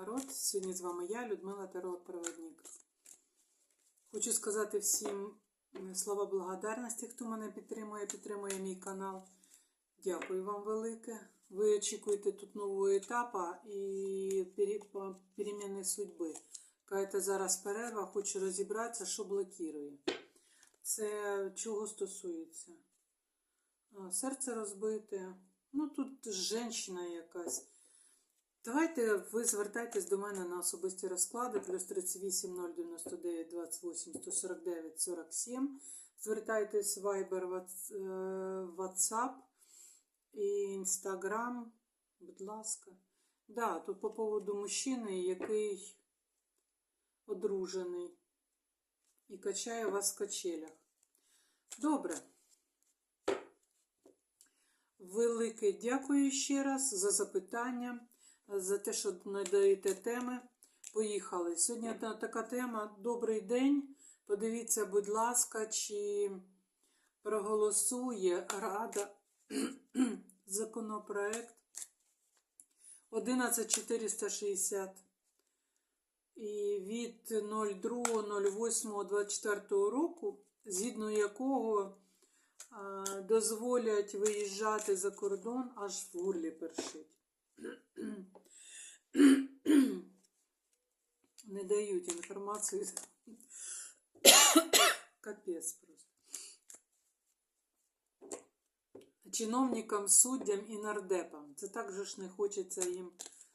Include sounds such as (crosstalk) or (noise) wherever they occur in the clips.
народ! Сьогодні з вами я, Людмила Тарот Проводник. Хочу сказати всім слова благодарності, хто мене підтримує, підтримує мій канал. Дякую вам велике. Ви очікуєте тут нового етапу і переміни судьби. Каєте зараз перерва, хочу розібратися, що блокує. Це чого стосується? Серце розбите. Ну тут жінка якась. Давайте ви звертайтесь до мене на особисті розклади плюс 38 099 28 149 47. Звертайтесь в Viber, е, WhatsApp і Instagram. Будь ласка. Да, тут по поводу мужчини, який одружений і качає вас в качелях. Добре. Велике дякую ще раз за запитання, за те, що надаєте теми. Поїхали. Сьогодні така тема Добрий день. Подивіться, будь ласка, чи проголосує Рада (clears throat) законопроект 11460 і від 02.08.24 року, згідно якого а, дозволять виїжджати за кордон, аж в горлі першить. (clears throat) (coughs) Не дають інформацію. (coughs) Капець просто. Чиновникам, суддям і нардепам. Це так же ж не хочеться їм,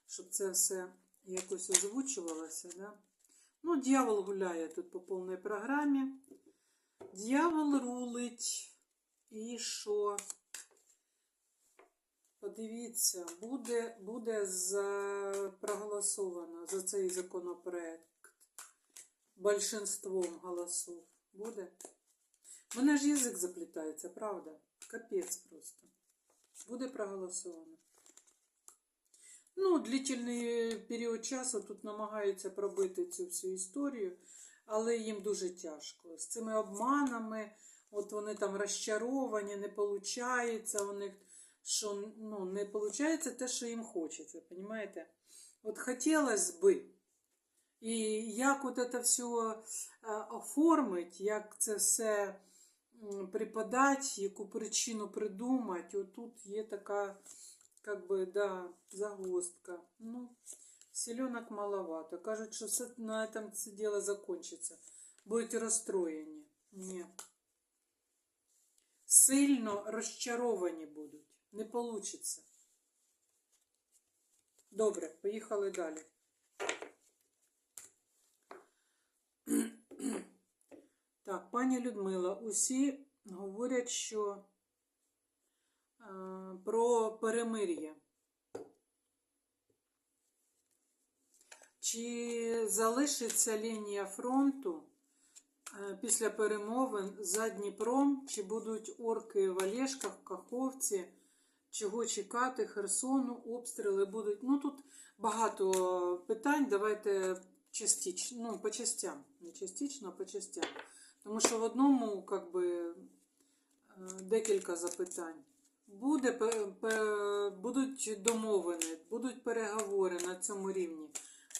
щоб це все якось озвучувалося. Да? Ну, дьявол гуляє тут по повній програмі. Дьявол рулить. І що? Подивіться, буде, буде за, проголосовано за цей законопроект большинством голосов. Буде? У мене ж язик заплітається, правда? Капець просто. Буде проголосовано. Ну, длительний період часу тут намагаються пробити цю всю історію, але їм дуже тяжко. З цими обманами, от вони там розчаровані, не виходить у них, що ну, не виходить те, що їм хочеться, розумієте? От хотілося би. І як от це все е, оформить, як це все м, преподати, яку причину придумати, отут є така, как би, да, загвоздка. Ну, селенок маловато. Кажуть, що все на этом це дело закончиться. Будете розстроєні. Ні. Сильно розчаровані будуть. Не получиться. Добре, поїхали далі. (clears throat) Так, пані Людмила, усі говорять, що е, про перемир'я. Чи залишиться лінія фронту е, після перемовин за Дніпром? Чи будуть орки в Олешках, Каховці? Чого чекати? Херсону, обстріли будуть. Ну тут багато питань. Давайте частично, ну, по частям. Не частично, а по частям. Тому що в одному, как би, е, декілька запитань. Буде, будуть домовини, будуть переговори на цьому рівні,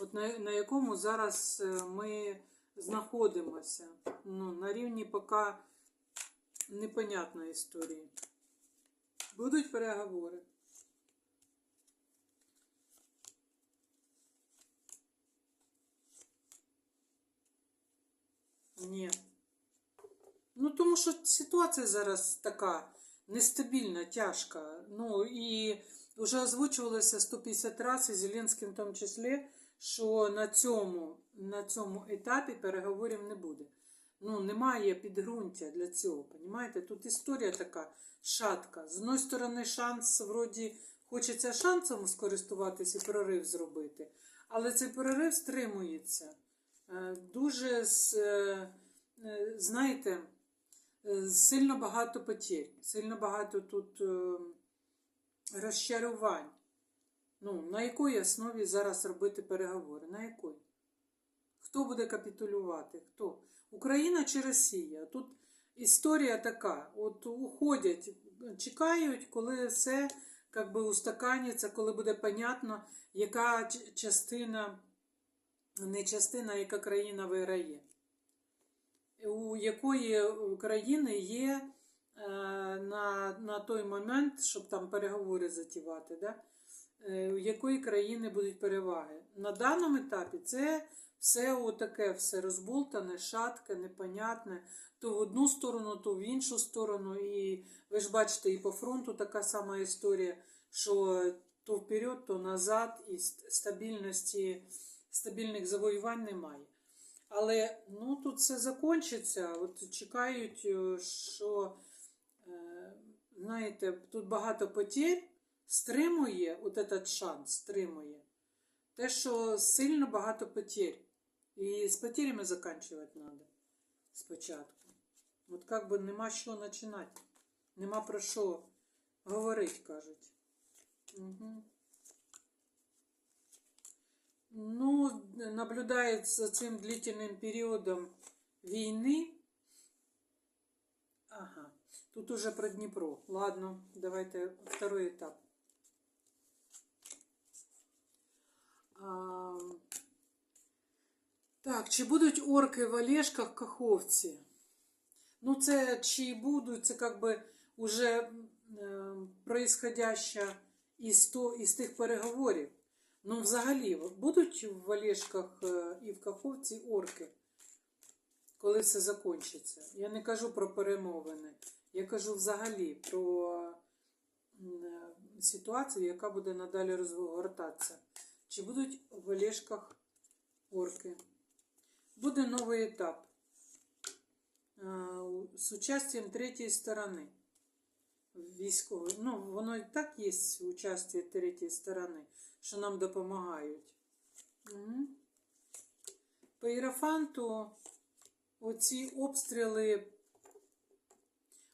от на, на якому зараз е, ми знаходимося. Ну, на рівні поки непонятної історії. Будуть переговори. Ні. Ну, тому що ситуація зараз така нестабільна, тяжка. Ну і вже озвучувалося 150 разів, Зеленським в тому числі, що на цьому, на цьому етапі переговорів не буде. Ну, немає підґрунтя для цього. Понімаєте? Тут історія така шатка. З одної сторони, шанс, вроді, хочеться шансом скористуватися і прорив зробити, але цей прорив стримується. Е, Дуже, е, е, знаєте, сильно багато потерь, сильно багато тут розчарувань. Ну, на якій основі зараз робити переговори? На якій? Хто буде капітулювати? Хто? Україна чи Росія? Тут історія така: от уходять, чекають, коли все как би устаканяться, коли буде понятно, яка частина, не частина, яка країна виграє. У якої країни є е, на, на той момент, щоб там переговори затівати, да? е, у якої країни будуть переваги. На даному етапі це все отаке, все розболтане, шатке, непонятне, то в одну сторону, то в іншу сторону. І ви ж бачите, і по фронту така сама історія, що то вперед, то назад, і стабільності, стабільних завоювань немає. Але ну, тут все закінчиться. От чекають, е, що е, знаєте, тут багато потерь стримує, от этот шанс стримує. Те, що сильно багато потерь. І з потерями закінчувати треба спочатку. От як би нема що починати. Нема про що говорити, кажуть. Угу. Ну, наблюдает за цим длительным периодом війни. Ага, тут уже про Дніпро. Ладно, давайте второй етап. Так, чи будуть орки в Олешках Каховці? Ну, це чи будуть, це как би уже е, происходяща із, то, із тих переговорів. Ну, взагалі, будуть в Олешках е, і в Каховці орки, коли все закінчиться. Я не кажу про перемовини, я кажу взагалі про е, ситуацію, яка буде надалі розгортатися. Чи будуть в Олешках орки? Буде новий етап е, з участием третьої сторони. Військової. Ну, воно і так є участі третьої сторони, що нам допомагають. Угу. По Іерофанту оці обстріли,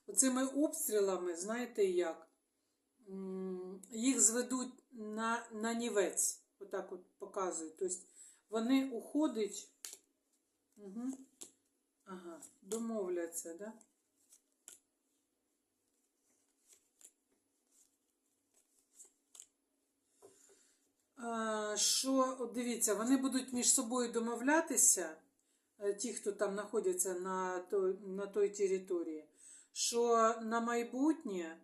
оцими обстрілами, знаєте як? Їх зведуть на, на нівець. Отак от показують. Тобто вони уходять. Угу. Ага, домовляться, да? Що, дивіться, вони будуть між собою домовлятися, е, ті, хто там знаходяться на той, на той території, що на майбутнє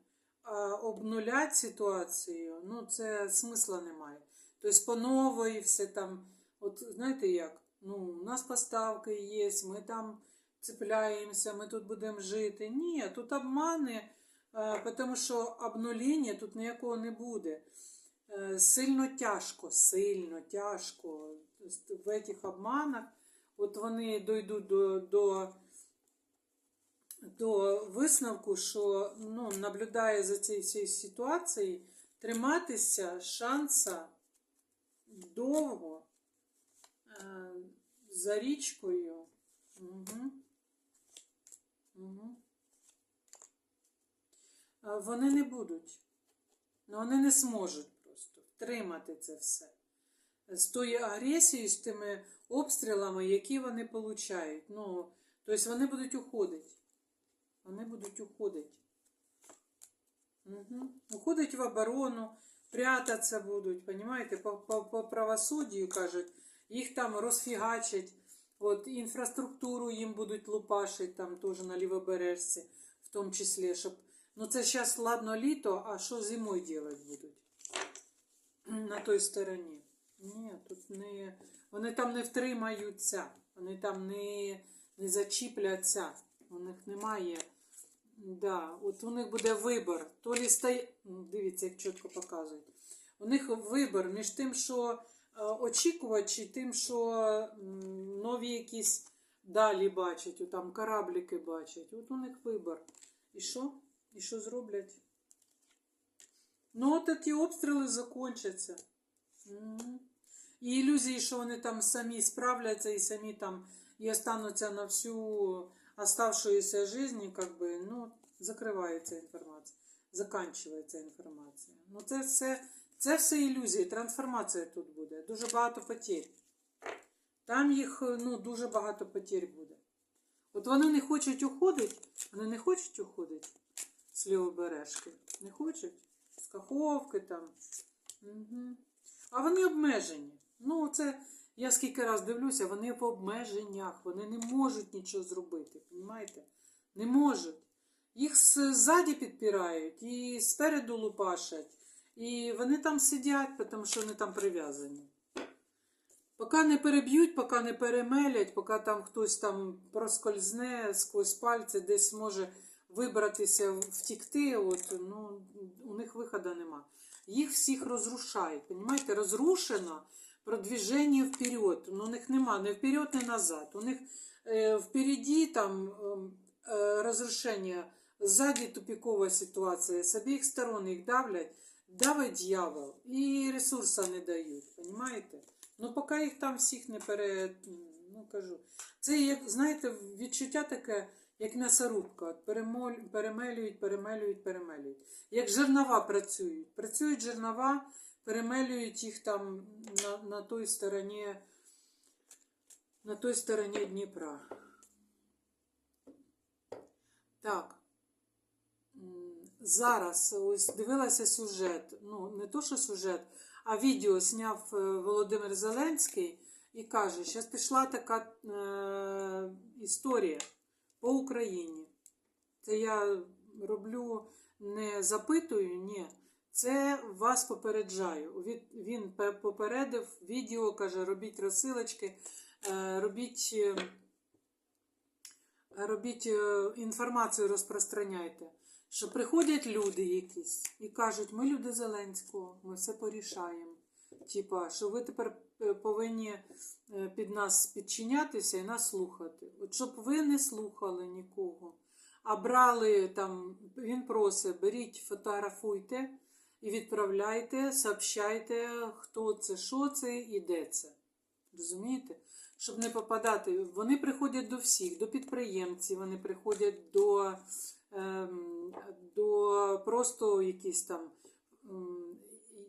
обнулять ситуацію, ну це смисла немає. Тобто по новій все там, от знаєте як, ну, у нас поставки є, ми там цепляємося, ми тут будемо жити. Ні, тут обмани, а, тому що обнуління тут ніякого не буде. Е, Сильно тяжко, сильно тяжко в цих обманах. От вони дійдуть до, до, до висновку, що ну, наблюдає за цією ситуацією, триматися шанса довго е, за річкою. Угу. Угу. Вони не будуть. Ну, вони не зможуть просто втримати це все. З тою агресією, з тими обстрілами, які вони получають. Ну, тобто вони будуть уходити. Вони будуть уходити. Угу. Уходить в оборону, прятаться будуть, понимаете? По, по, по правосуддю, кажуть, їх там розфігачать. От інфраструктуру їм будуть лупашити там теж на лівобережці, в тому числі, щоб Ну, це зараз, ладно, літо, а що зимою робити будуть? На той стороні. Ні, тут не. Вони там не втримаються, вони там не, не зачіпляться. У них немає. Да, от у них буде вибір. То лі стає. Дивіться, як чітко показують. У них вибір між тим, що е, очікувати, і тим, що нові якісь далі бачать, там корабліки бачать. От у них вибір. І що? І що зроблять? Ну, от ті обстріли закінчаться. І ілюзії, що вони там самі справляться і самі там і остануться на всю оставшуюся жизнь, как би, ну, закривається інформація, заканчується інформація. Ну, це все, це все ілюзії, трансформація тут буде. Дуже багато потерь. Там їх ну, дуже багато потерь буде. От вони не хочуть уходити, вони не хочуть уходити з лівобережки. Не хочуть. з каховки там. Угу. А вони обмежені. Ну, це я скільки раз дивлюся, вони по обмеженнях, вони не можуть нічого зробити. Понімаєте? Не можуть. Їх ззаді підпирають і спереду лупашать. І вони там сидять, тому що вони там прив'язані. Поки не переб'ють, поки не перемелять, поки там хтось там проскользне сквозь пальці, десь може вибратися, втікти, от, ну, у них виходу нема. Їх всіх розрушають. Понимаєте? Розрушено продвіження вперед. Ну, у них нема ні вперед, ні назад. У них е, впереді там е, розрушення, ззаді тупікова ситуація, з обох сторон їх давлять, давить дьявол і ресурсу не дають. Понимаєте? Ну, поки їх там всіх не пере... Ну, кажу. Це, як, знаєте, відчуття таке, як м'ясорубка. Перемоль... Перемелюють, перемелюють, перемелюють. Як жернова працюють. Працюють жернова, перемелюють їх там на, на той стороні, на той стороні Дніпра. Так. Зараз ось дивилася сюжет. Ну, не то, що сюжет, а відео зняв е, Володимир Зеленський і каже, що пішла така е, історія по Україні. Це я роблю не запитую, ні. Це вас попереджаю. Він попередив відео, каже, робіть розсилочки, е, робіть, е, робіть е, інформацію розпространяйте. Що приходять люди якісь і кажуть, ми люди Зеленського, ми все порішаємо. Типа, що ви тепер повинні під нас підчинятися і нас слухати. От щоб ви не слухали нікого, а брали там, він просить, беріть, фотографуйте і відправляйте, сообщайте, хто це, що це і де це. Розумієте? Щоб не попадати. Вони приходять до всіх, до підприємців, вони приходять до, ем, до просто якісь там,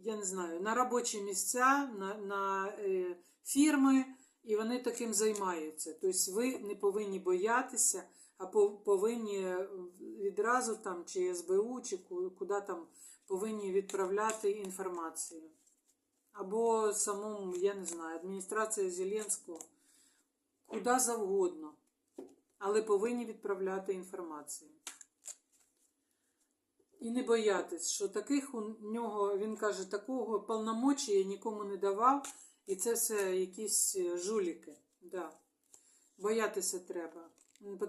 я не знаю, на робочі місця, на, на е, фірми, і вони таким займаються. Тобто ви не повинні боятися, а по- повинні відразу там, чи СБУ, чи куди там повинні відправляти інформацію. Або самому, я не знаю, адміністрація Зеленського, куди завгодно, але повинні відправляти інформацію. І не боятись, що таких у нього, він каже, такого повномочі я нікому не давав, і це все якісь е, жуліки. Да. Боятися треба.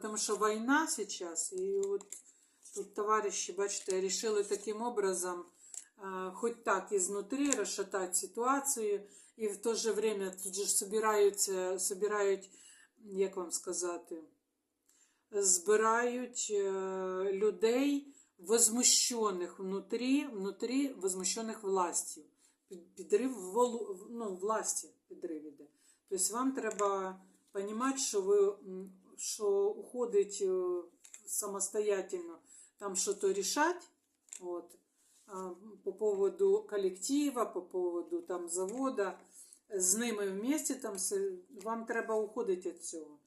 Тому що війна зараз, і от тут товариші, бачите, вирішили таким образом, хоч так ізнутрі розшатати ситуацію, і в то же время тут же собираються, собирають, як вам сказати, збирають е, людей, возмущених внутрі, внутрі возмущених властю. Підрив ну, власті підрив іде. Тобто вам треба розуміти, що ви що уходить е, самостоятельно там щось рішати, от, а, по поводу колектива, по поводу там завода, з ними вместе там вам треба уходити від цього,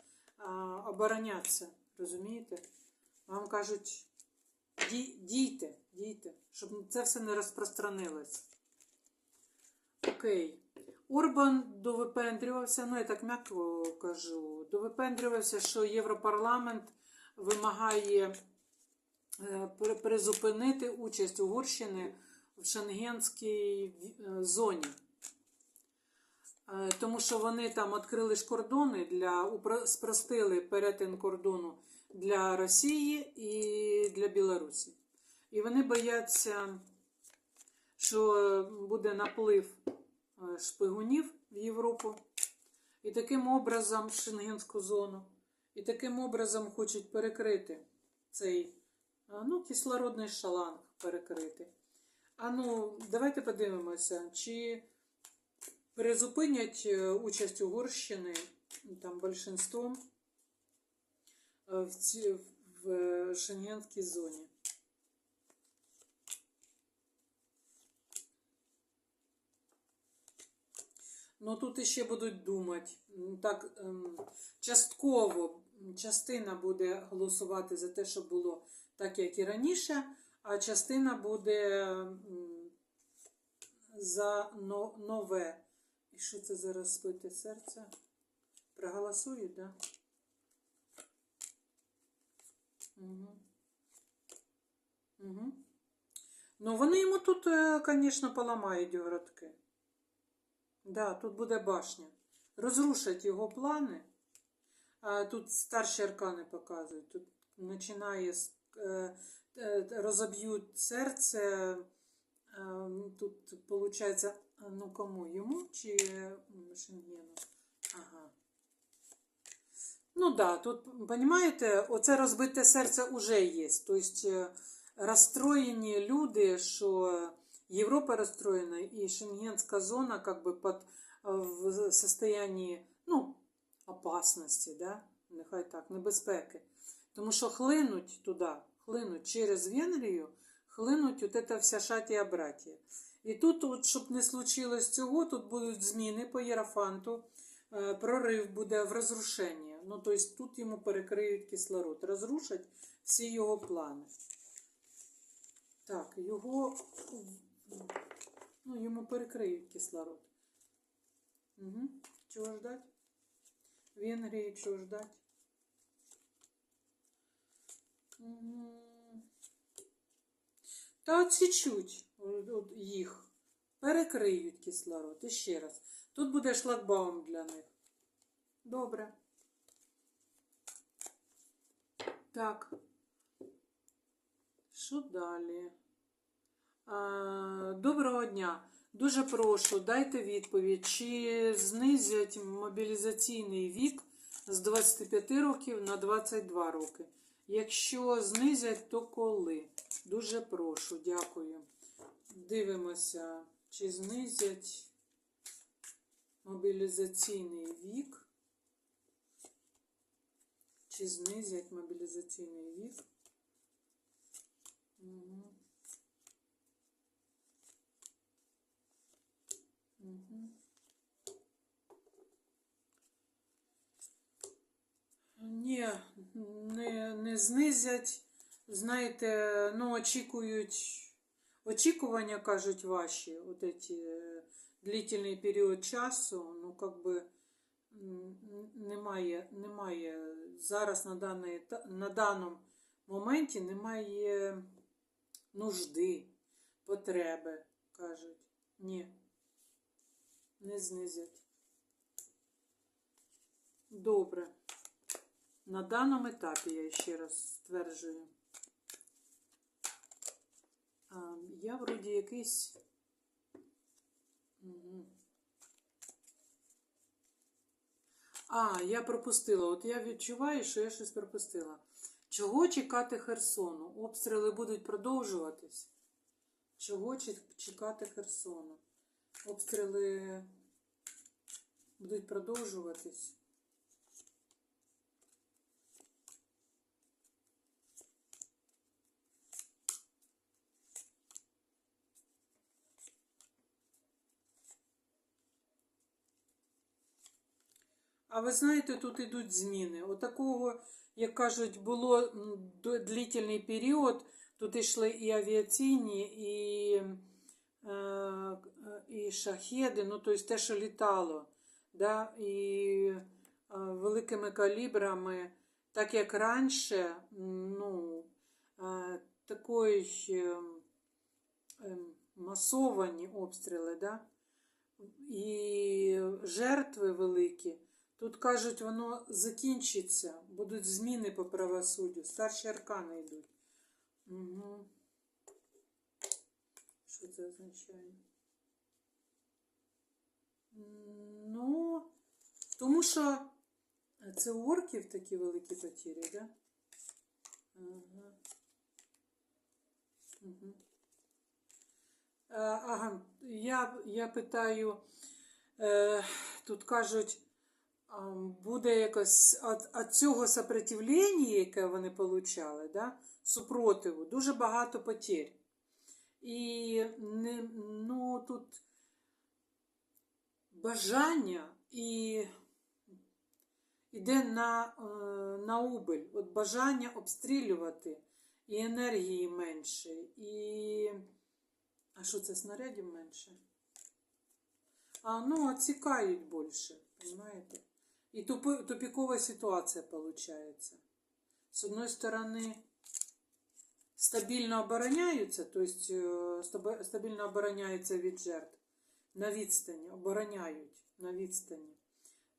оборонятися, розумієте? Вам кажуть, дійте, дійте, щоб це все не розпространилось. Окей. Орбан довипендрювався, ну я так м'яко кажу, довипендрювався, що Європарламент вимагає призупинити участь Угорщини в шенгенській е, зоні. Е, Тому що вони там відкрили ж кордони для спростили перетин кордону для Росії і для Білорусі. І вони бояться, що буде наплив е, шпигунів в Європу. І таким образом шенгенську зону. І таким образом хочуть перекрити цей а, ну, кислородний шаланг перекрити. А ну, давайте подивимося, чи призупинять е, участь Угорщини там большинством е, в, ці, в е, шенгенській зоні. Ну тут іще будуть думати. Так, ем, частково частина буде голосувати за те, щоб було так, як і раніше, а частина буде за нове. І що це за розбите серце? Проголосують, так? Да? Угу. Угу. Ну, вони йому тут, звісно, поламають городки. Да, тут буде башня. Розрушать його плани. Тут старші аркани показують. Тут починає з- е, е, розоб'ють серце. Е, Тут виходить, ну кому? Йому чи м, Шенгену? Ага. Ну да, тут, розумієте, оце розбите серце вже є. Тобто е, розстроєні люди, що Європа розстроєна і Шенгенська зона как бы под, в состоянии, ну, опасності, да? нехай так, небезпеки. Тому що хлинуть туди, хлинуть через Венгрію, хлинуть от эта вся шатія братія. І тут, от, щоб не случилось цього, тут будуть зміни по Єрафанту, е, прорив буде в розрушення. Ну, тобто тут йому перекриють кислород, розрушать всі його плани. Так, його, ну, йому перекриють кислород. Угу. Чого ждать? Венгрії чого ждать? Та от їх. Перекриють кислород. І ще раз. Тут буде шлагбаум для них. Добре. Так. Що далі? А, доброго дня. Дуже прошу, дайте відповідь, чи знизять мобілізаційний вік з 25 років на 22 роки. Якщо знизять, то коли? Дуже прошу, дякую. Дивимося, чи знизять мобілізаційний вік. Чи знизять мобілізаційний вік? Угу. Угу. Ні, не, не знизять. Знаєте, ну, очікують, очікування, кажуть, ваші, от эти е, длительний період часу, ну, как би, немає, немає зараз на, даний, на даному моменті немає нужди, потреби, кажуть. Ні, не знизять. Добре. На даному етапі я ще раз стверджую. Я вроді якийсь. А, я пропустила. От я відчуваю, що я щось пропустила. Чого чекати Херсону? Обстріли будуть продовжуватись. Чого чекати Херсону? Обстріли будуть продовжуватись. А ви знаєте, тут ідуть зміни. Отакого, як кажуть, було длительний період. Тут йшли і авіаційні, і, е, і шахеди, ну тобто те, що літало, да? і е, великими калібрами, так як раніше, ну, е, такої е, масовані обстріли, да? і жертви великі. Тут кажуть, воно закінчиться, будуть зміни по правосуддю, старші аркани йдуть. Угу. Що це означає? Ну, тому що це у орків такі великі потірі, да? Ага. Угу. Ага, я, я питаю, е, тут кажуть, буде якось от цього сопротивлення, яке вони получали, да, супротиву, дуже багато потерь. І не, ну, тут бажання і йде на, е, на убиль, от бажання обстрілювати і енергії менше, і. А що це снарядів менше? А, ну, отсікають більше, понимаете? І тупи, тупікова ситуація виходить. З одної сторони, стабільно обороняються, то есть е, стаби- стабільно обороняються від жертв на відстані, обороняють на відстані.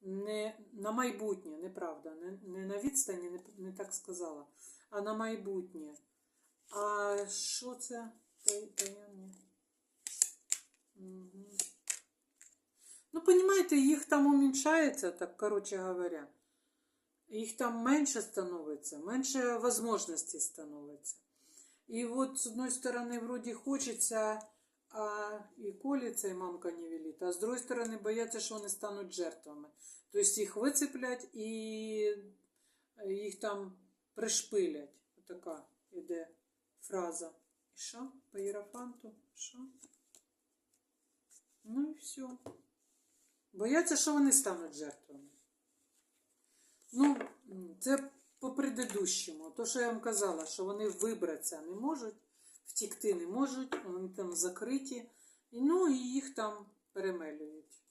Не на майбутнє, неправда, не, не на відстані, не, не так сказала, а на майбутнє. А що це? Таємне? Мгм. Ну, понимаете, їх там уменьшається, так, короче говоря. Їх там менше становиться, менше возможностей становиться. І от з одної сторони, вроді хочеться, а і коліться, і мамка не велить, а з другої сторони, бояться, що вони стануть жертвами. Тобто їх вицеплять і їх там пришпилять. Отака іде фраза. І що? По єрофанту? Що? Ну і все. Бояться, що вони стануть жертвами. Ну, це по предыдущому. То, що я вам казала, що вони вибратися не можуть, втікти не можуть, вони там закриті, ну і їх там перемелюють.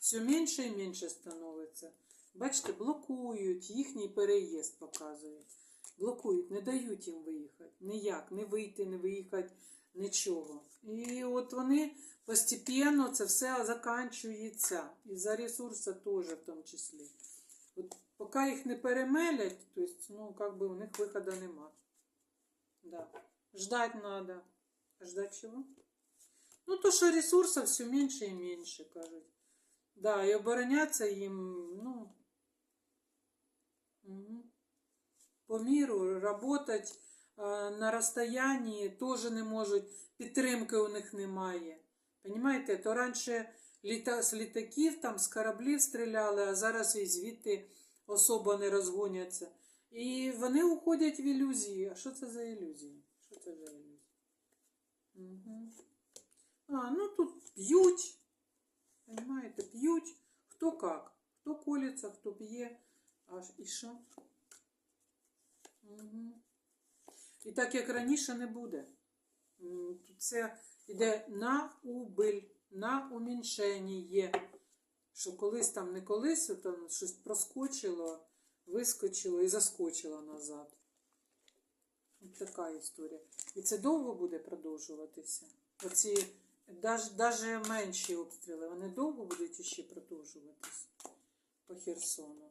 Все менше і менше становиться. Бачите, блокують, їхній переїзд показують. Блокують, не дають їм виїхати. Ніяк, не вийти, не виїхати, нічого. І от вони постепенно це все заканчується. І за ресурси теж в тому числі. От поки їх не перемелять, то есть, ну, как бы у них виходу нема. Да. Ждать надо. А ждать чего? Ну, то, що ресурсів все менше і менше, кажуть. Да, і оборонятися їм, ну, угу. по міру, работать е, На розстоянні теж не можуть, підтримки у них немає. Понимаєте, то раніше літа, з літаків, там, з кораблів стріляли, а зараз і звідти особо не розгоняться. І вони уходять в ілюзії. А що це за ілюзії? Що це за ілюзії? Угу. А, ну тут п'ють. Понимаєте, п'ють. Хто як? Хто колиться, хто п'є. Аж і що? Угу. І так як раніше не буде. Це йде на убиль, на уміншення. Що колись там не колись, то щось проскочило, вискочило і заскочило назад. Ось така історія. І це довго буде продовжуватися. Оці навіть менші обстріли, вони довго будуть іще продовжуватися по Херсону.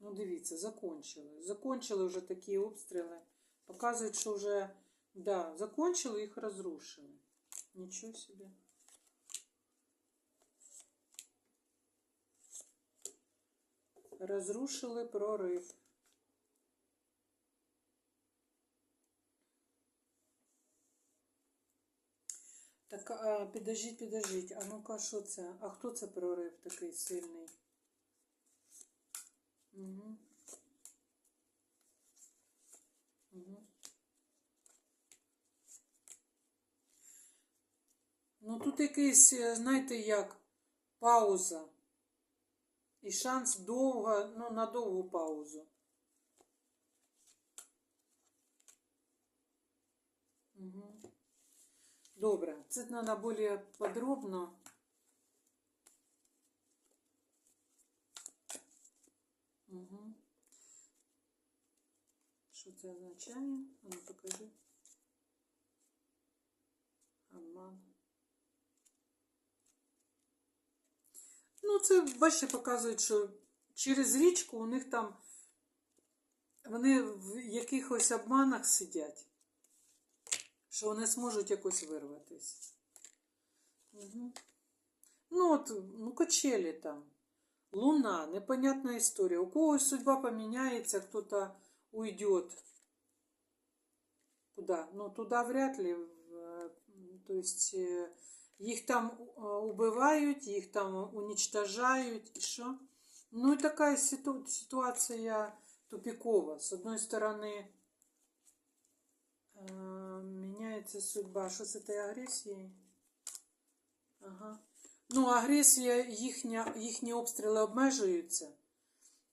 Ну, дивіться, закончили. Закончили вже такі обстріли. Показують, що вже, да, закончили, їх розрушили. Нічого собі. Розрушили прорив. Так, а, підождіть, підождіть. А ну-ка, що це? А хто це прорив такий сильний? Угу. Угу. Ну тут якийсь, е, знаєте, як пауза. І шанс довго, ну, на довгу паузу. Угу. Добре, це треба більш подробно. Угу. Що це означає? Ну покажи. Обман. Ну, це, бачите, показують, що через річку у них там вони в якихось обманах сидять, що вони зможуть якось вирватися. Угу. Ну, от, ну, качелі там. Луна, непонятна історія. У когось судьба поміняється, хто-то уйдет. Куда? Ну, туда вряд ли. То есть е, їх там е, убивають, їх там уничтожають. І що? Ну і така ситу- ситуація тупікова. З одної сторони, е, міняється судьба. Що з цією агресією? Ага. Ну, агресія, їхня, їхні обстріли обмежуються.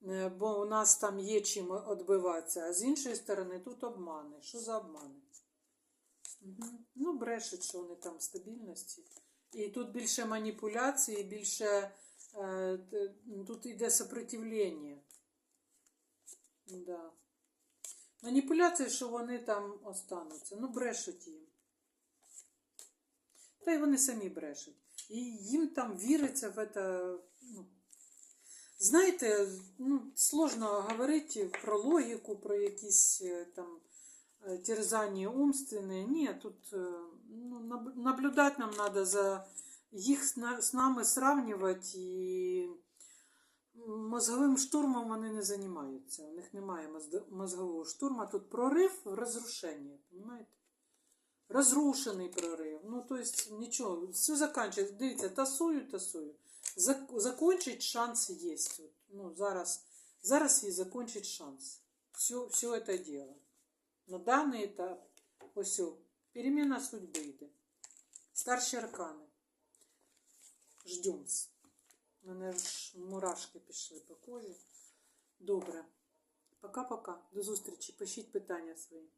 Е, Бо у нас там є чим відбиватися, а з іншої сторони тут обмани. Що за обмани? Ну, брешуть, що вони там в стабільності. І тут більше маніпуляції, більше е, тут йде сопротивлення. Да. Маніпуляції, що вони там остануться. Ну, брешуть їм. Та й вони самі брешуть. І їм там віриться в це. Ну, знаєте, ну, сложно говорити про логіку, про якісь е, там е, терзання умственні. Ні, тут е, ну, наб- наблюдати нам треба за їх з на- з нами сравнювати і мозговим штурмом вони не займаються. У них немає мозд- мозгового штурму. Тут прорив в розрушення, понимаєте? Розрушений прорив. Ну, то есть нічого, все закінчується. Дивіться, тасую, тасую. Зак- Закончить шанс є. От, Ну, зараз, зараз їй закончить шанс. Все, все це діло. На даний етап, ось, о, переміна судьби йде. Старші аркани. Ждемс. У мене ж мурашки пішли по кожі. Добре. Пока-пока. До зустрічі. Пишіть питання свої.